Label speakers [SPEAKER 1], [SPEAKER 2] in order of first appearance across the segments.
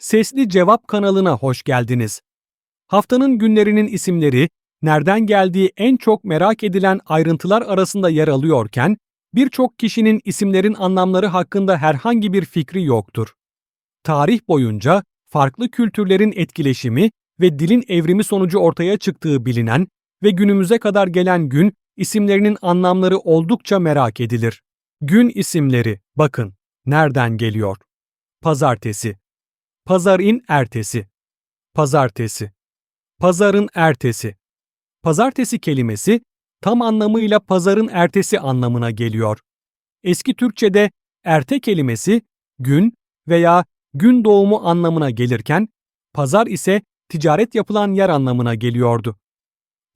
[SPEAKER 1] Sesli Cevap kanalına hoş geldiniz. Haftanın günlerinin isimleri, nereden geldiği en çok merak edilen ayrıntılar arasında yer alıyorken, birçok kişinin isimlerin anlamları hakkında herhangi bir fikri yoktur. Tarih boyunca farklı kültürlerin etkileşimi ve dilin evrimi sonucu ortaya çıktığı bilinen ve günümüze kadar gelen gün isimlerinin anlamları oldukça merak edilir. Gün isimleri, bakın, nereden geliyor? Pazartesi, pazarın ertesi, pazartesi, pazarın ertesi. Pazartesi kelimesi tam anlamıyla pazarın ertesi anlamına geliyor. Eski Türkçede erte kelimesi gün veya gün doğumu anlamına gelirken pazar ise ticaret yapılan yer anlamına geliyordu.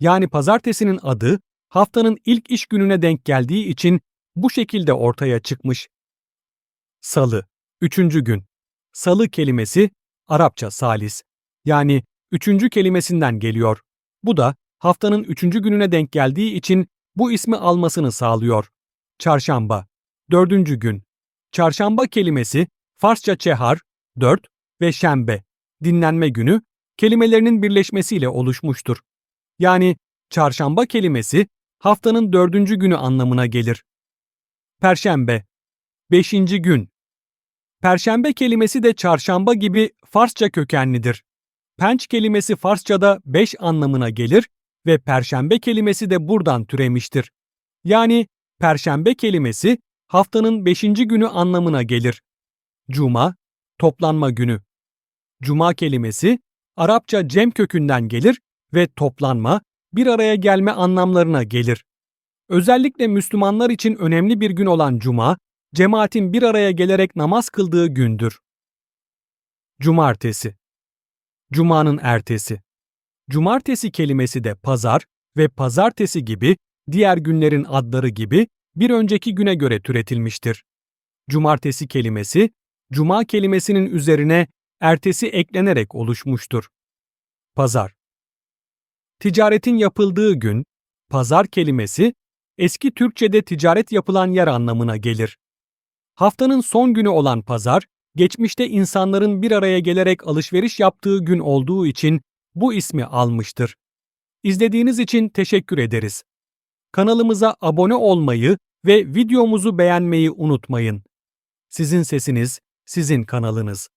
[SPEAKER 1] Yani pazartesinin adı haftanın ilk iş gününe denk geldiği için bu şekilde ortaya çıkmış. Salı, üçüncü gün. Salı kelimesi Arapça salis, yani üçüncü kelimesinden geliyor. Bu da haftanın üçüncü gününe denk geldiği için bu ismi almasını sağlıyor. Çarşamba, dördüncü gün. Çarşamba kelimesi Farsça çehar, dört ve şembe, dinlenme günü, kelimelerinin birleşmesiyle oluşmuştur. Yani çarşamba kelimesi haftanın dördüncü günü anlamına gelir. Perşembe, beşinci gün. Perşembe kelimesi de çarşamba gibi Farsça kökenlidir. Penç kelimesi Farsçada beş anlamına gelir ve perşembe kelimesi de buradan türemiştir. Yani perşembe kelimesi haftanın beşinci günü anlamına gelir. Cuma, toplanma günü. Cuma kelimesi Arapça cem kökünden gelir ve toplanma, bir araya gelme anlamlarına gelir. Özellikle Müslümanlar için önemli bir gün olan Cuma, cemaatin bir araya gelerek namaz kıldığı gündür. Cumartesi Cuma'nın ertesi Cumartesi kelimesi de pazar ve pazartesi gibi diğer günlerin adları gibi bir önceki güne göre türetilmiştir. Cumartesi kelimesi, cuma kelimesinin üzerine ertesi eklenerek oluşmuştur. Pazar Ticaretin yapıldığı gün, pazar kelimesi, eski Türkçe'de ticaret yapılan yer anlamına gelir. Haftanın son günü olan pazar, geçmişte insanların bir araya gelerek alışveriş yaptığı gün olduğu için bu ismi almıştır. İzlediğiniz için teşekkür ederiz. Kanalımıza abone olmayı ve videomuzu beğenmeyi unutmayın. Sizin sesiniz, sizin kanalınız.